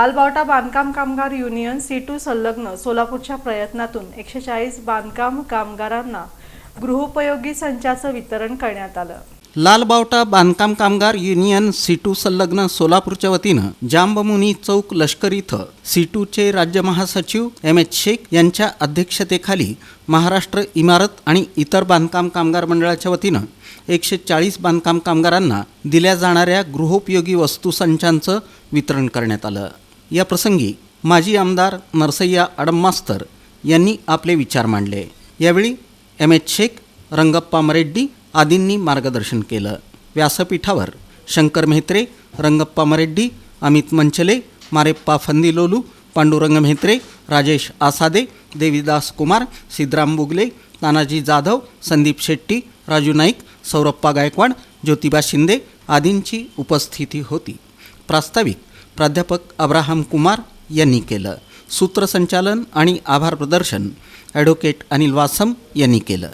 लालबावटा बांधकाम कामगार union C to संलग्न सोलापूरच्या प्रयत्नातून एकशे चाळीस बांधकाम कामगारांना गृहोपयोगी संचाचं वितरण करण्यात आलं. लालबावटा बांधकाम कामगार युनियन सीटू संलग्न सोलापूरच्या वतीनं जांबमुनी चौक लष्कर इथं सीटूचे राज्य महासचिव एम एच शेख यांच्या अध्यक्षतेखाली महाराष्ट्र इमारत आणि इतर बांधकाम कामगार मंडळाच्या वतीनं एकशे चाळीस बांधकाम कामगारांना दिल्या जाणाऱ्या गृहोपयोगी वस्तू संचांचं वितरण करण्यात आलं. या प्रसंगी माजी आमदार नरसय्या अडम मास्तर यांनी आपले विचार मांडले. यावेळी एम एच शेख रंगप्पा मरेड्डी आदींनी मार्गदर्शन केलं. व्यासपीठावर शंकर मेहत्रे रंगप्पा मरेड्डी अमित मंचले मारेप्पा फंदिलोलू पांडुरंग मेहत्रे राजेश आसादे देवीदास कुमार सिद्धराम बुगले तानाजी जाधव संदीप शेट्टी राजू नाईक सौरप्पा गायकवाड ज्योतिबा शिंदे आदींची उपस्थिती होती. प्रास्ताविक प्राध्यापक अब्राहम कुमार यांनी केलं. सूत्रसंचालन आणि आभार प्रदर्शन ॲडव्होकेट अनिल वासम यांनी केलं.